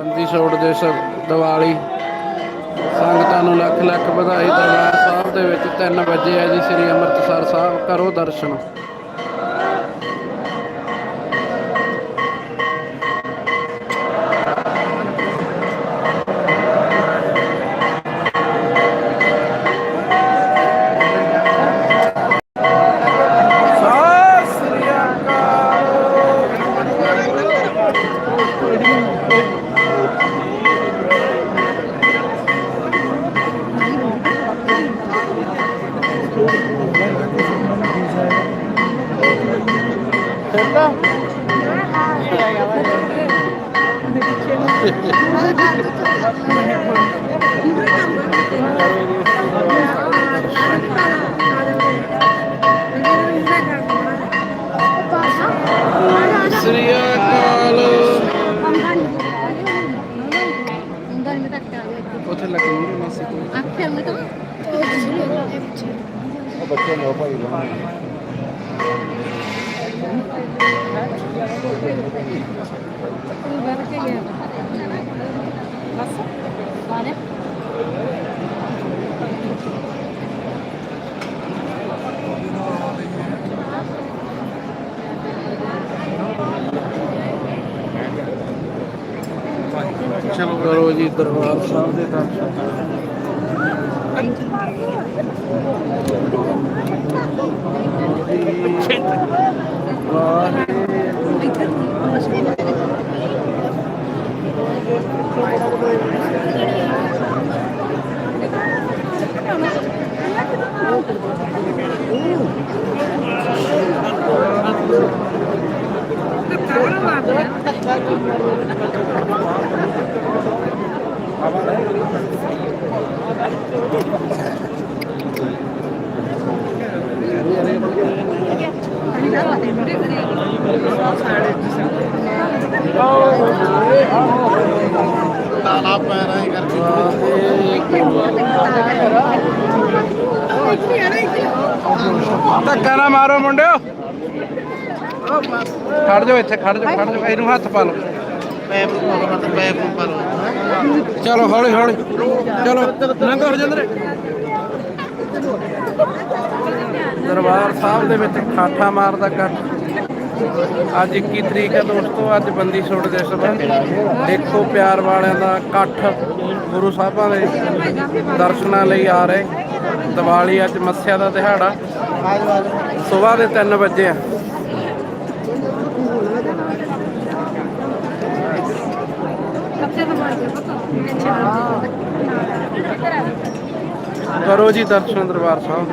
ਬੰਦੀ ਛੋੜ ਦੇ ਦੀਵਾਲੀ। ਸੰਗਤਾਂ ਨੂੰ ਲੱਖ ਲੱਖ ਵਧਾਈ ਦਰਬਾਰ ਸਾਹਿਬ ਦੇ ਵਿੱਚ 3 ਵਜੇ ਹੈ ਜੀ, ਸ੍ਰੀ ਅੰਮ੍ਰਿਤਸਰ ਸਾਹਿਬ, ਕਰੋ ਦਰਸ਼ਨ। ਕਰੋ ਜੀ ਦਰਬਾਰ ਸਾਹਿਬ ਦੇ ਦਰਸ਼ਨ। ਖੜ ਜਾਓ ਇੱਥੇ, ਖੜ ਜਾਓ ਖੜ ਜਾਓ। ਇਹਨੂੰ ਹੱਥ ਪਾ ਲਓ। ਪੈਪ ਨੂੰ ਪੈਪ ਨੂੰ ਪਾਲੋ ਚਲੋ, ਹੌਲੀ ਹੌਲੀ। ਚਲੋ, ਲੰਘੋ ਹਰਜਿੰਦਰ ਦਰਬਾਰ ਸਾਹਿਬ ਦੇ ਵਿੱਚ ਖਾਠਾ ਮਾਰਦਾ ਕੱਟ। ਅੱਜ 21 ਤਰੀਕ ਹੈ ਦੋਸਤੋ ਅੱਜ ਬੰਦੀ ਛੋੜ ਦੇ ਸਬੰਧ ਦੇਖੋ ਪਿਆਰ ਵਾਲਿਆਂ ਦਾ ਇਕੱਠ। ਗੁਰੂ ਸਾਹਿਬਾਂ ਦੇ ਦਰਸ਼ਨਾਂ ਲਈ ਆ ਰਹੇ। ਦੀਵਾਲੀ ਅੱਜ ਮੱਸਿਆ ਦਾ ਦਿਹਾੜਾ ਸਵੇਰ ਦੇ 3 ਵਜੇ ਆ। ਕਰੋ ਜੀ ਦਰਸ਼ਨ ਦਰਬਾਰ ਸਾਹਿਬ।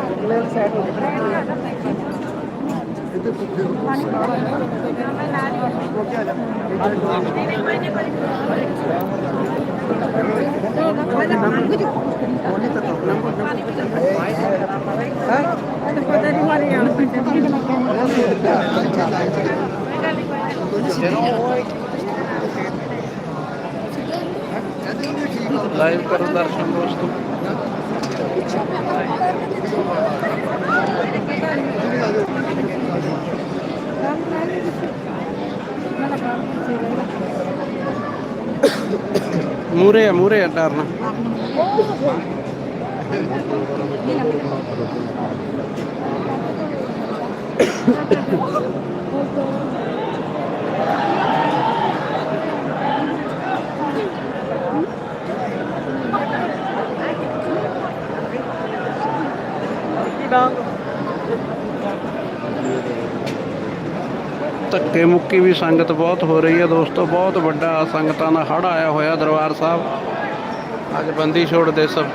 ਲਾਈਵ ਕਰੋ ਦਰਸ਼ਨ ਦੋਸਤੋ ਮੂਰੇ ਆ ਮੂਰੇ ਆ ਡਰਨਾ ਧੱਕੇ ਮੁੱਕੀ ਵੀ ਸੰਗਤ ਬਹੁਤ ਹੋ ਰਹੀ ਹੈ ਦੋਸਤੋ, ਬਹੁਤ ਵੱਡਾ ਸੰਗਤਾਂ ਦਾ ਹੜ ਆਇਆ ਹੋਇਆ ਦਰਬਾਰ ਸਾਹਿਬ। ਅੱਜ ਬੰਦੀ ਛੋੜ ਦੇ ਸਭ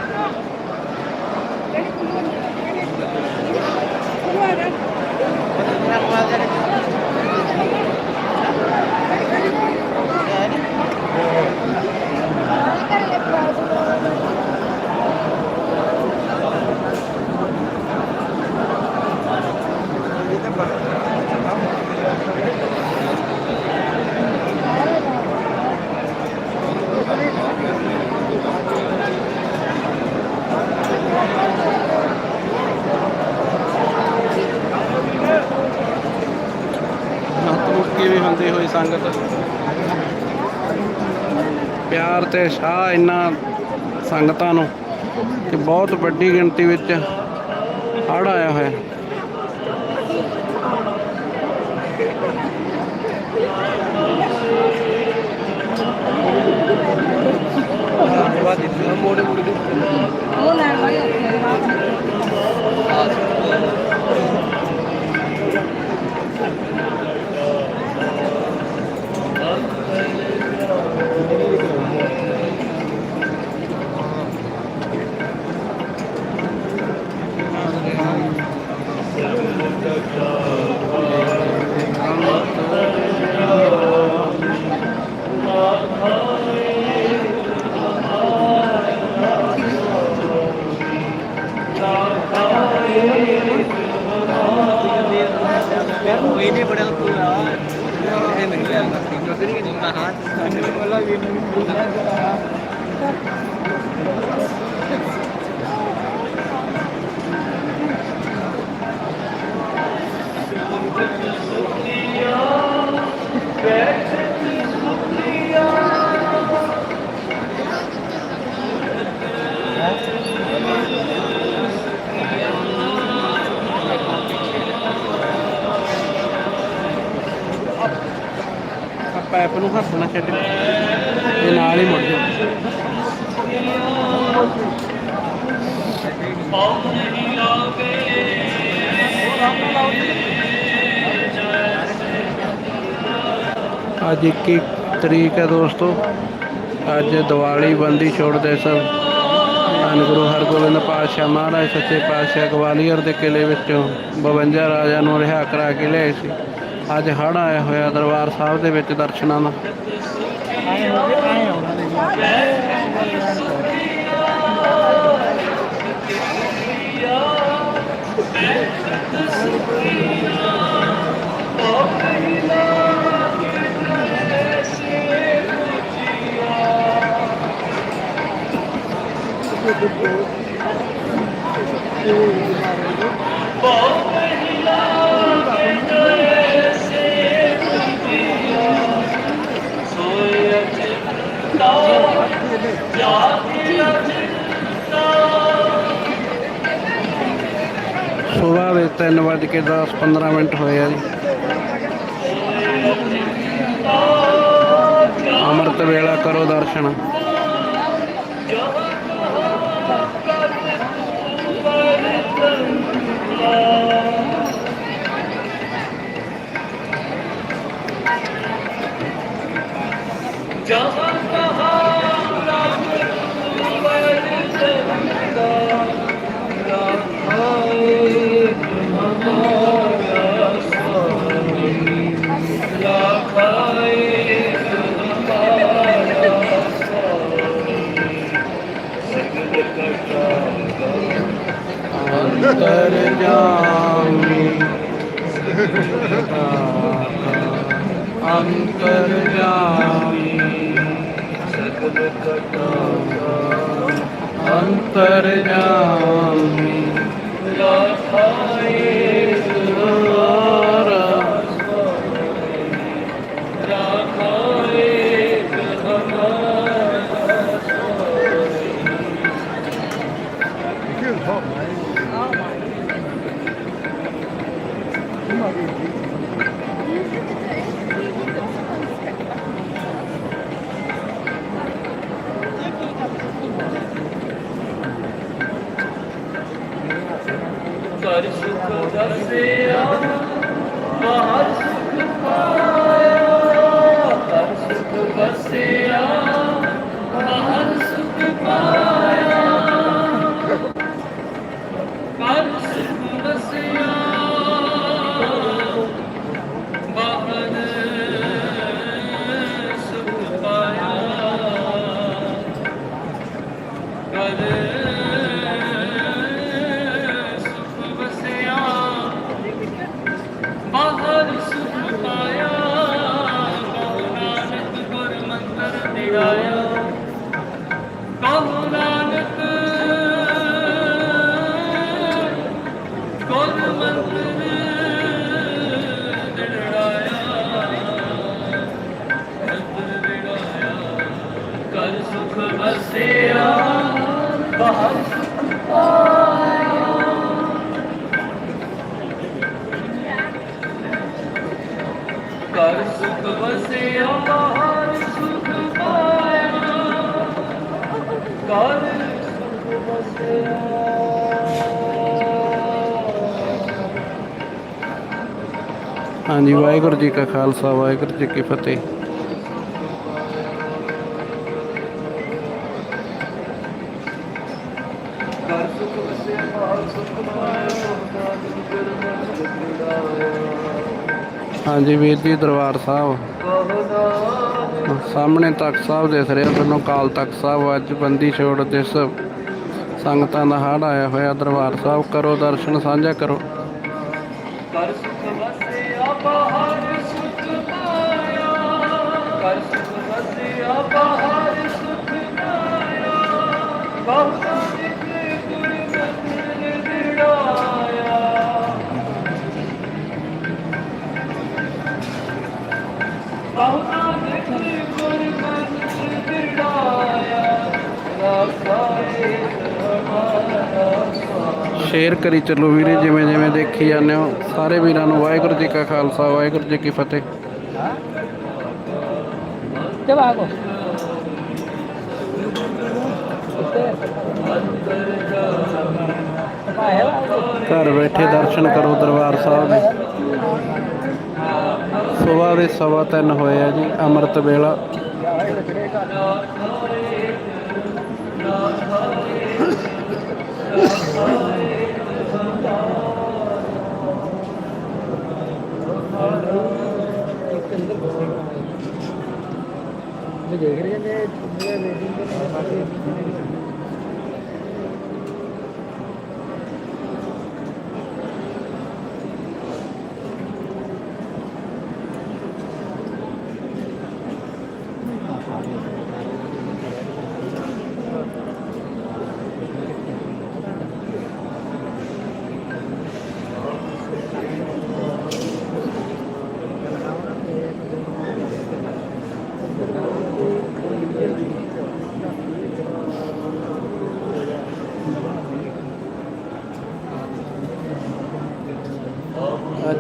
ਨਤਮੁਖੀ ਵੀ ਹੋਈ ਸੰਗਤ। ਪਿਆਰ ਤੇ ਸ਼ਾਹ ਇਹਨਾਂ ਸੰਗਤਾਂ ਨੂੰ ਕਿ ਬਹੁਤ ਵੱਡੀ ਗਿਣਤੀ ਵਿੱਚ ਹੜ੍ਹ ਆਇਆ ਹੋਇਆ। ਪੈਪ ਨੂੰ ਹੱਥ ਨਾ ਛੱਡ ਇਹ ਨਾਲ ਹੀ ਮੁੜ ਜਾ ਅੱਜ 21 ਤਰੀਕ ਹੈ ਦੋਸਤੋ। ਅੱਜ ਦੀਵਾਲੀ ਬੰਦੀ ਛੋੜ ਦੇ ਸਭ। ਧੰਨ ਗੁਰੂ ਹਰਗੋਬਿੰਦ ਪਾਤਸ਼ਾਹ ਮਹਾਰਾਜ, ਸੱਚੇ ਪਾਤਸ਼ਾਹ ਗਵਾਲੀਅਰ ਦੇ ਕਿਲੇ ਵਿੱਚੋਂ 52 ਰਾਜਾ ਨੂੰ ਰਿਹਾ ਕਰਾ ਕੇ ਲਿਆਏ ਸੀ। ਅੱਜ ਹੜ੍ਹ ਆਇਆ ਹੋਇਆ ਦਰਬਾਰ ਸਾਹਿਬ ਦੇ ਵਿੱਚ ਦਰਸ਼ਨਾਂ ਦਾ। ਸੁਬਾਹ ਵੱਜ ਕੇ 10 15 ਮਿੰਟ ਹੋਏ ਆ ਜੀ। ਅੰਮ੍ਰਿਤ ਵੇਲਾ ਕਰੋ ਦਰਸ਼ਨ। ਅੰਤਰ ਜਾਮੀ ਅੰਤਰ ਜਾਮੀ ਅੰਤਰ ਜਾਮੀ ਲਾਖਾਏ ਹਾਂਜੀ, ਵਾਹਿਗੁਰੂ ਜੀ ਕਾ ਖਾਲਸਾ, ਵਾਹਿਗੁਰੂ ਜੀ ਕੀ ਫਤਿਹ। ਹਾਂਜੀ, ਵੀਰ ਜੀ, ਦਰਬਾਰ ਸਾਹਿਬ। ਸਾਹਮਣੇ ਤਖਤ ਸਾਹਿਬ ਦਿਸ ਰਿਹਾ, ਤੁਹਾਨੂੰ ਕਾਲ ਤਖਤ ਸਾਹਿਬ, ਅੱਜ ਬੰਦੀ ਛੋੜ ਦਿਸ ਸੰਗਤਾਂ ਦਾ ਹੜ ਆਇਆ ਹੋਇਆ, ਦਰਬਾਰ ਸਾਹਿਬ, ਕਰੋ ਦਰਸ਼ਨ, ਸਾਂਝਾ ਕਰੋ। ਸ਼ੇਅਰ ਕਰੀ ਚੱਲੋ ਵੀਰੇ, ਜਿਵੇਂ ਜਿਵੇਂ ਦੇਖੀ ਜਾਂਦੇ ਹੋ। ਸਾਰੇ ਵੀਰਾਂ ਨੂੰ ਵਾਹਿਗੁਰੂ ਜੀ ਕਾ ਖਾਲਸਾ, ਵਾਹਿਗੁਰੂ ਜੀ ਕੀ ਫਤਿਹ। ਜਬ ਘਰ ਬੈਠੇ ਦਰਸ਼ਨ ਕਰੋ ਦਰਬਾਰ ਸਾਹਿਬ ਦੇ। ਸਵੇਰ ਦੇ ਸਵਾ ਤਿੰਨ ਹੋਏ ਆ ਜੀ, ਅੰਮ੍ਰਿਤ ਵੇਲਾ। ਦੇਖ ਰਹੇ ਨੇ ਪੂਰੇ ਵੇਟਿੰਗ ਤੇ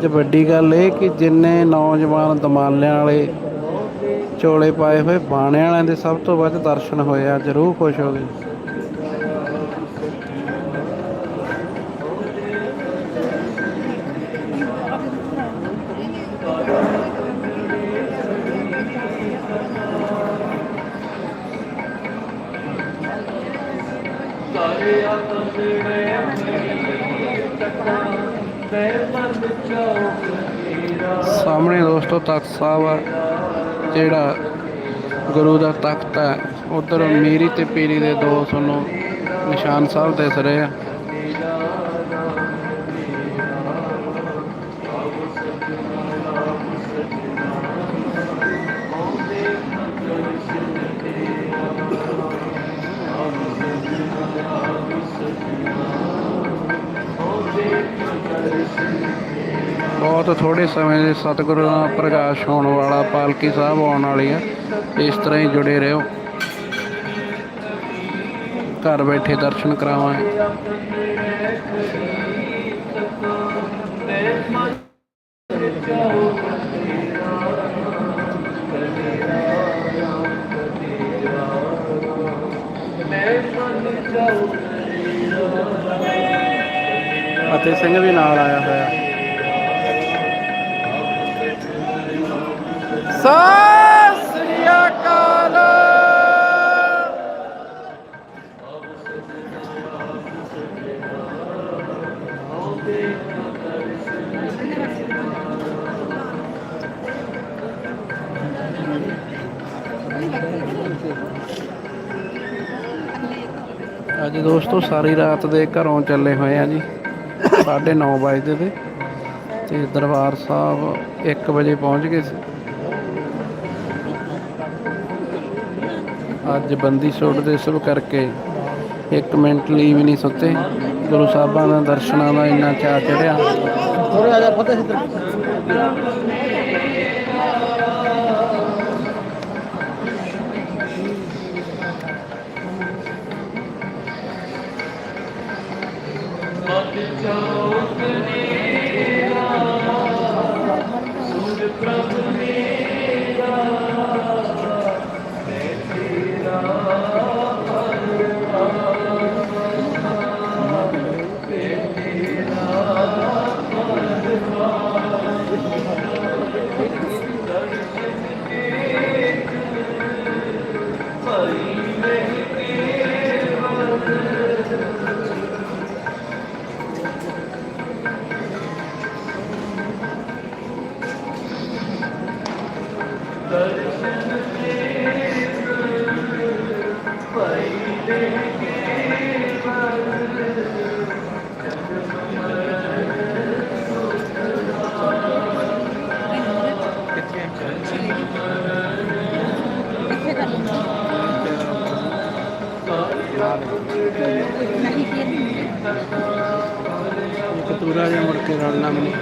ਬਾਕੀ ਵੱਡੀ ਗੱਲ ਇਹ ਕਿ ਜਿੰਨੇ ਨੌਜਵਾਨ ਦਮਾਲਿਆਂ ਵਾਲੇ ਚੋਲੇ ਪਾਏ ਹੋਏ, ਬਾਣੇ ਵਾਲਿਆਂ ਦੇ ਸਭ ਤੋਂ ਵੱਧ ਦਰਸ਼ਨ ਹੋਏ ਆ, ਜਰੂਰ ਖੁਸ਼ ਹੋ ਗਏ ਤਖਤ ਸਾਹਿਬ ਆ, ਜਿਹੜਾ ਗੁਰੂ ਦਾ ਤਖਤ ਹੈ, ਉਧਰ ਮੀਰੀ ਤੇ ਪੀਰੀ ਦੇ ਦੋ ਤੁਹਾਨੂੰ ਨਿਸ਼ਾਨ ਸਾਹਿਬ ਦਿਸ ਰਹੇ ਆ। ਬਹੁਤ ਥੋੜੇ ਸਮੇਂ ਦੇ ਸਤਿਗੁਰੂ ਦਾ ਪ੍ਰਕਾਸ਼ ਹੋਣ ਵਾਲਾ ਪਾਲਕੀ ਸਾਹਿਬ ਆਉਣ ਵਾਲੀ ਆ। ਇਸ ਤਰ੍ਹਾਂ ਹੀ ਜੁੜੇ ਰਹੋ। ਘਰ ਬੈਠੇ ਦਰਸ਼ਨ ਕਰਾਵਾਂਗੇ। ਅਤੇ ਸਿੰਘ ਵੀ ਨਾਲ ਆਇਆ ਹੋਇਆ। ਸਤਿ ਸ੍ਰੀ ਅਕਾਲ। ਅੱਜ ਦੋਸਤੋ, ਸਾਰੀ ਰਾਤ ਦੇ ਘਰੋਂ ਚੱਲੇ ਹੋਏ ਆ ਜੀ। 9:30 ਵਜੇ ਦੇ ਤੇ ਦਰਬਾਰ ਸਾਹਿਬ 1 ਵਜੇ ਪਹੁੰਚ ਗਏ ਸੀ। ਅੱਜ ਬੰਦੀ ਛੋੜ ਦੇ ਸ਼ੁਰੂ ਕਰਕੇ ਇੱਕ ਮਿੰਟ ਲਈ ਵੀ ਨਹੀਂ ਸੁੱਤੇ। ਗੁਰੂ ਸਾਹਿਬਾਂ ਦਾ ਦਰਸ਼ਨਾਂ ਦਾ ਇੰਨਾ ਚਾਅ ਚੜਿਆ ਥੋੜਾ ਜਿਹਾ ਫਤਿਹ ਸਿੱਧਰ ਇੱਕ ਤੂਰਾ ਜਿਹਾ ਮੁੜ ਕੇ ਰਲਣਾ ਮੈਨੂੰ।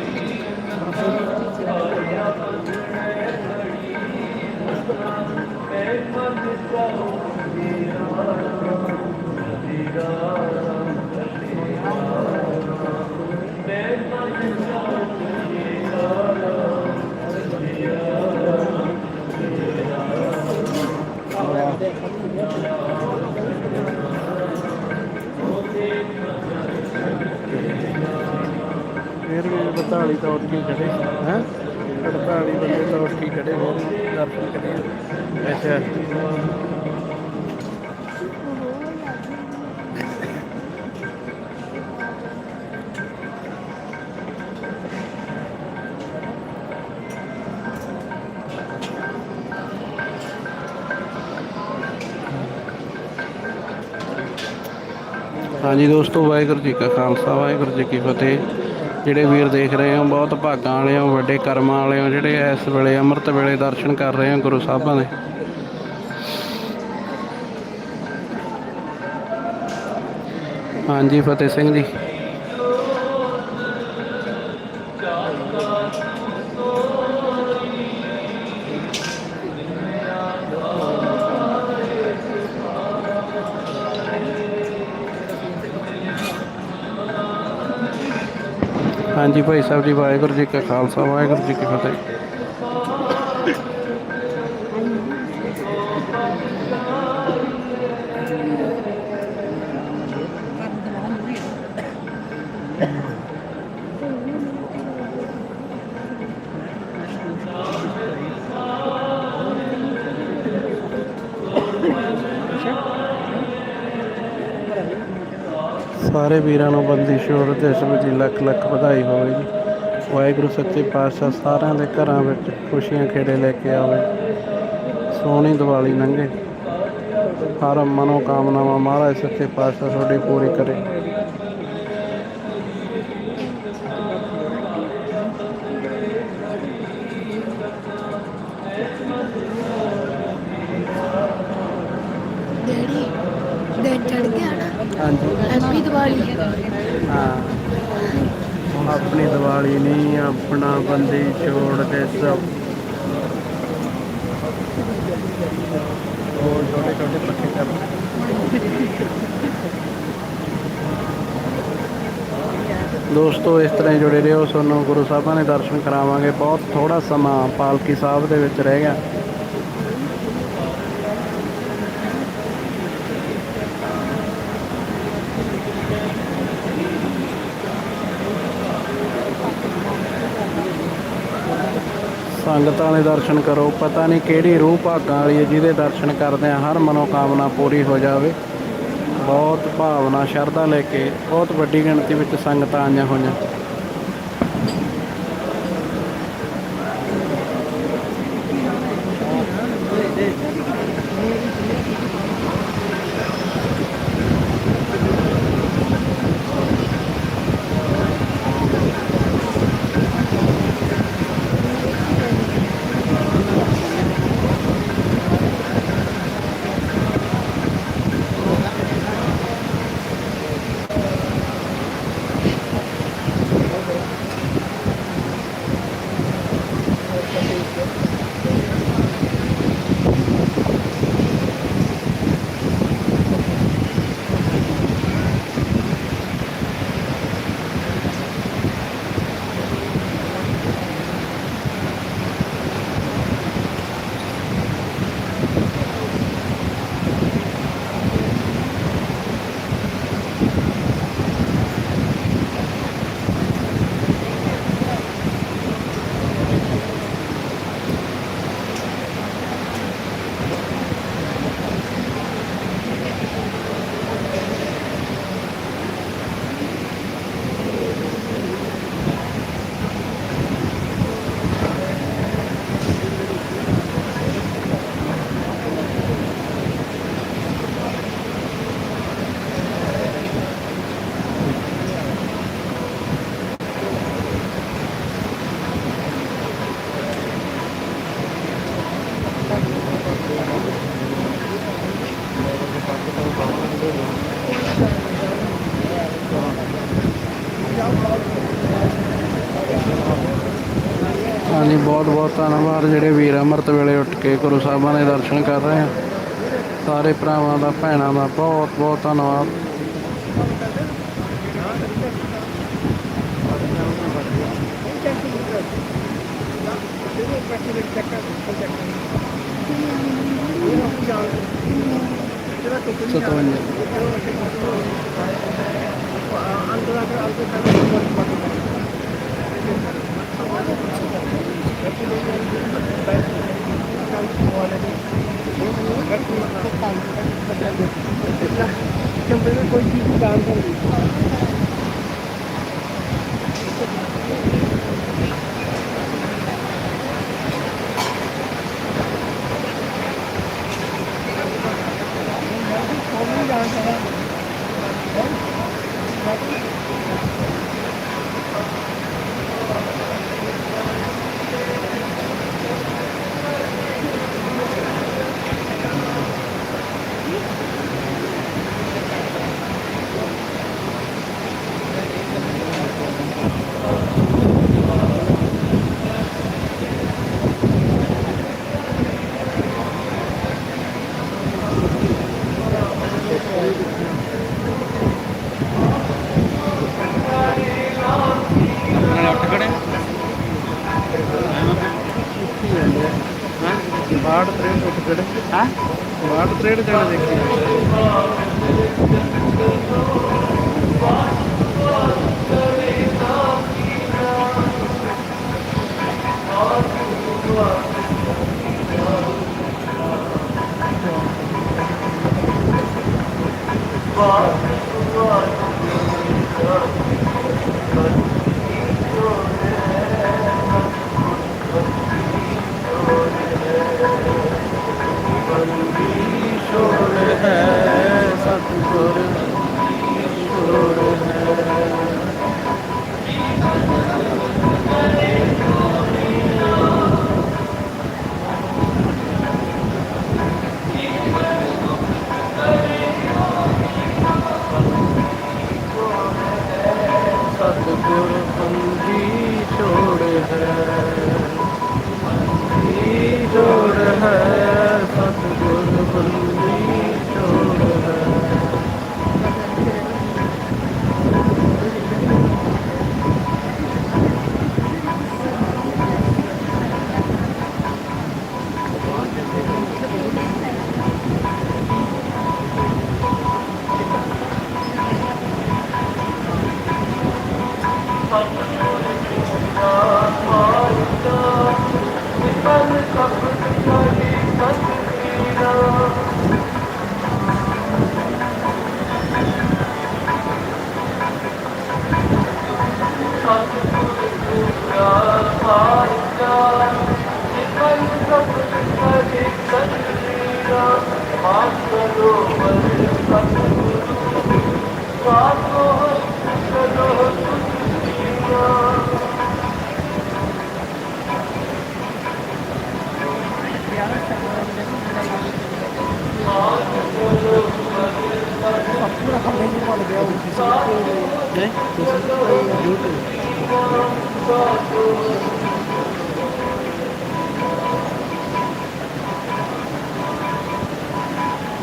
ਫਿਰ ਵੀ 42 ਤੋਂ ਉੱਠ ਕੇ ਖੜੇ ਹੈ? 48 ਬੰਦੇ ਤੋਂ ਉੱਠ ਕੇ ਖੜੇ ਹੋ ਦਰਸ਼ਨ ਕਰੀਏ ਅੱਛਾ। ਹਾਂਜੀ ਦੋਸਤੋ, ਵਾਹਿਗੁਰੂ ਜੀ ਕਾ ਖਾਲਸਾ, ਵਾਹਿਗੁਰੂ ਜੀ ਕੀ ਫਤਿਹ। ਜਿਹੜੇ ਵੀਰ ਦੇਖ ਰਹੇ ਹੋ, ਬਹੁਤ ਭਾਗਾਂ ਵਾਲੇ ਹੋ, ਵੱਡੇ ਕਰਮਾਂ ਵਾਲੇ ਹੋ, ਜਿਹੜੇ ਇਸ ਵੇਲੇ ਅੰਮ੍ਰਿਤ ਵੇਲੇ ਦਰਸ਼ਨ ਕਰ ਰਹੇ ਹੋ ਗੁਰੂ ਸਾਹਿਬਾਂ ਦੇ। ਹਾਂਜੀ, ਫਤਿਹ ਸਿੰਘ ਜੀ। ਹਾਂਜੀ ਭਾਈ ਸਾਹਿਬ ਜੀ ਵਾਹਿਗੁਰੂ ਜੀ ਕਾ ਖਾਲਸਾ ਵਾਹਿਗੁਰੂ ਜੀ ਕੀ ਫਤਿਹ। ਸਾਰੇ ਵੀਰਾਂ ਨੂੰ ਬੰਦੀ ਛੋੜ ਦਿਵਸ ਦੀ ਲੱਖ ਲੱਖ ਵਧਾਈ ਹੋਵੇ ਜੀ। ਵਾਹਿਗੁਰੂ ਸੱਚੇ ਪਾਤਸ਼ਾਹ ਸਾਰਿਆਂ ਦੇ ਘਰਾਂ ਵਿੱਚ ਖੁਸ਼ੀਆਂ ਖੇੜੇ ਲੈ ਕੇ ਆਵੇ। ਸੋਹਣੀ ਦੀਵਾਲੀ ਲੰਘੇ। ਹਰ ਮਨੋ ਕਾਮਨਾਵਾਂ ਮਹਾਰਾਜ ਸੱਚੇ ਪਾਤਸ਼ਾਹ ਤੁਹਾਡੀ ਪੂਰੀ ਕਰੇ। ਡੈਡੀ ਦਿਨ ਚੜ ਗਿਆ। ਹਾਂਜੀ। ਦੀਵਾਲੀ ਹਾਂ। ਆਪਣੀ ਦੀਵਾਲੀ ਨਹੀਂ ਆਪਣਾ ਬੰਦੀ ਛੋੜ ਦੇ ਸਭ। ਉਹ ਛੋਟੇ ਛੋਟੇ ਪੱਕੇ ਕਰ ਦੋਸਤੋ ਇਸ ਤਰ੍ਹਾਂ ਜੁੜੇ ਰਹੋ। ਤੁਹਾਨੂੰ ਗੁਰੂ ਸਾਹਿਬਾਂ ਦੇ ਦਰਸ਼ਨ ਕਰਾਵਾਂਗੇ। ਬਹੁਤ ਥੋੜਾ ਸਮਾਂ ਪਾਲਕੀ ਸਾਹਿਬ ਦੇ ਵਿੱਚ ਰਹਿ ਗਿਆ। ਸੰਗਤਾਂ ਦੇ ਦਰਸ਼ਨ ਕਰੋ। ਪਤਾ ਨਹੀਂ ਕਿਹੜੀ ਰੂਹ ਭਾਗਾਂ ਵਾਲੀ ਹੈ ਜਿਹਦੇ ਦਰਸ਼ਨ ਕਰਦੇ ਆ ਹਰ ਮਨੋਕਾਮਨਾ ਪੂਰੀ ਹੋ ਜਾਵੇ। ਬਹੁਤ ਭਾਵਨਾ, ਸ਼ਰਧਾ ਲੈ ਕੇ ਬਹੁਤ ਵੱਡੀ ਗਿਣਤੀ ਵਿੱਚ ਸੰਗਤਾਂ ਆਈਆਂ ਹੋਈਆਂ। ਬਹੁਤ ਧੰਨਵਾਦ। ਜਿਹੜੇ ਵੀਰ ਅੰਮ੍ਰਿਤ ਵੇਲੇ ਉੱਠ ਕੇ ਗੁਰੂ ਸਾਹਿਬਾਂ ਦੇ ਦਰਸ਼ਨ ਕਰ ਰਹੇ ਆ, ਸਾਰੇ ਭਰਾਵਾਂ ਦਾ, ਭੈਣਾਂ ਦਾ ਬਹੁਤ ਬਹੁਤ ਧੰਨਵਾਦ। ਸਤਵੰਜਾ। ਕੋਈ ਚੀਜ਼ ਕੰਮ ਕਰਦੀ ਬਾੜ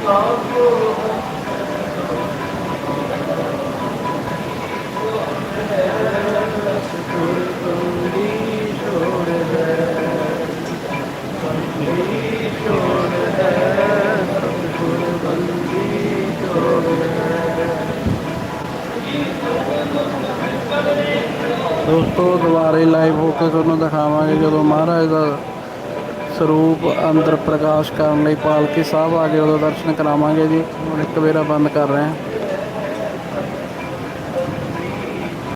Love you. ਦੋਸਤੋ ਦੁਬਾਰੇ ਲਾਈਵ ਹੋ ਕੇ ਤੁਹਾਨੂੰ ਦਿਖਾਵਾਂਗੇ ਜਦੋਂ ਮਹਾਰਾਜ ਦਾ ਸਰੂਪ ਅੰਦਰ ਪ੍ਰਕਾਸ਼ ਕਰਨ ਲਈ ਪਾਲਕੀ ਸਾਹਿਬ ਆ ਗਏ ਉਦੋਂ ਦਰਸ਼ਨ ਕਰਾਵਾਂਗੇ ਜੀ। ਹੁਣ ਇੱਕ ਵੇਰਾ ਬੰਦ ਕਰ ਰਹੇ ਹਾਂ।